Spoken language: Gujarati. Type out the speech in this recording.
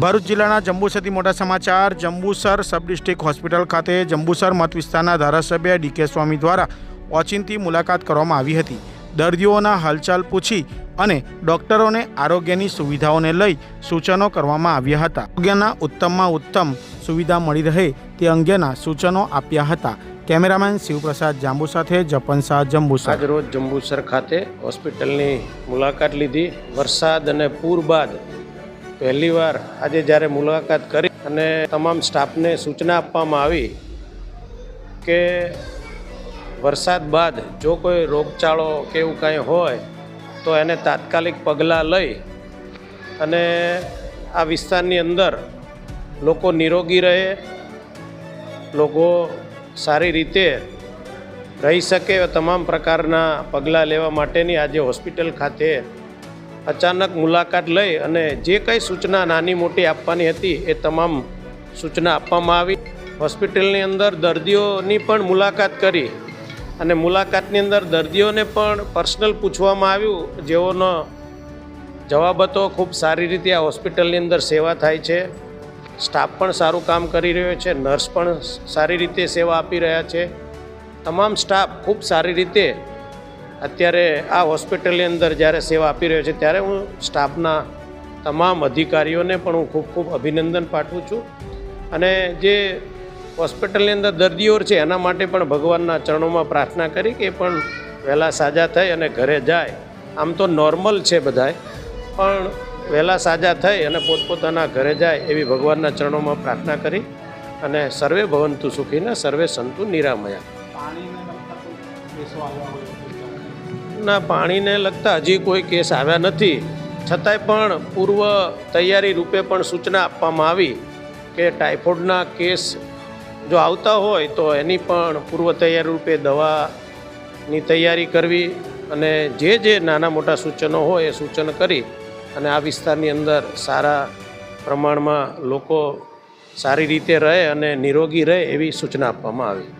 ભરૂચ જિલ્લાના જંબુસરથી મોટા સમાચાર, જંબુસર સબ ડિસ્ટ્રિક્ટ હોસ્પિટલ ખાતે જંબુસર મત વિસ્તારના ધારાસભ્ય ડીકે સ્વામી દ્વારા ઓચિંતી મુલાકાત કરવામાં આવી હતી. દર્દીઓના હાલચાલ પૂછી અને ડોક્ટરોને આરોગ્યની સુવિધાઓને લઈ સૂચનો કરવામાં આવ્યા હતા. આરોગ્યના ઉત્તમમાં ઉત્તમ સુવિધા મળી રહે તે અંગેના સૂચનો આપ્યા હતા. કેમેરામેન શિવપ્રસાદ જાંબુ સાથે જપન શાહ, જંબુસર. આજ રોજ જંબુસર ખાતે હોસ્પિટલની મુલાકાત લીધી. વરસાદ અને પૂર બાદ પહેલીવાર આજે જ્યારે મુલાકાત કરી અને તમામ સ્ટાફને સૂચના આપવામાં આવી કે વરસાદ બાદ જો કોઈ રોગચાળો કે એવું કાંઈ હોય, તો એને તાત્કાલિક પગલાં લઈ અને આ વિસ્તારની અંદર લોકો નિરોગી રહે, લોકો સારી રીતે રહી શકે તમામ પ્રકારના પગલાં લેવા માટેની આજે હોસ્પિટલ ખાતે અચાનક મુલાકાત લઈ અને જે કંઈ સૂચના નાની મોટી આપવાની હતી એ તમામ સૂચના આપવામાં આવી. હોસ્પિટલની અંદર દર્દીઓની પણ મુલાકાત કરી અને મુલાકાતની અંદર દર્દીઓને પણ પર્સનલ પૂછવામાં આવ્યું. જેઓનો જવાબ હતો, ખૂબ સારી રીતે આ હોસ્પિટલની અંદર સેવા થાય છે. સ્ટાફ પણ સારું કામ કરી રહ્યો છે. નર્સ પણ સારી રીતે સેવા આપી રહ્યા છે. તમામ સ્ટાફ ખૂબ સારી રીતે અત્યારે આ હોસ્પિટલની અંદર જ્યારે સેવા આપી રહ્યો છે, ત્યારે હું સ્ટાફના તમામ અધિકારીઓને પણ હું ખૂબ ખૂબ અભિનંદન પાઠવું છું. અને જે હોસ્પિટલની અંદર દર્દીઓ છે, એના માટે પણ ભગવાનના ચરણોમાં પ્રાર્થના કરી કે પણ વહેલા સાજા થઈ અને ઘરે જાય. આમ તો નોર્મલ છે બધાય, પણ વહેલા સાજા થઈ અને પોતપોતાના ઘરે જાય એવી ભગવાનના ચરણોમાં પ્રાર્થના કરી અને સર્વે ભવંતુ સુખીને, સર્વે સંતુ નિરામયા. ના પાણીને લગતા હજી કોઈ કેસ આવ્યા નથી. છતાંય પણ પૂર્વ તૈયારી રૂપે પણ સૂચના આપવામાં આવી કે ટાઇફોઇડના કેસ જો આવતા હોય તો એની પણ પૂર્વ તૈયારી રૂપે દવાની તૈયારી કરવી અને જે જે નાના મોટા સૂચનો હોય એ સૂચન કરી અને આ વિસ્તારની અંદર સારા પ્રમાણમાં લોકો સારી રીતે રહે અને નિરોગી રહે એવી સૂચના આપવામાં આવી.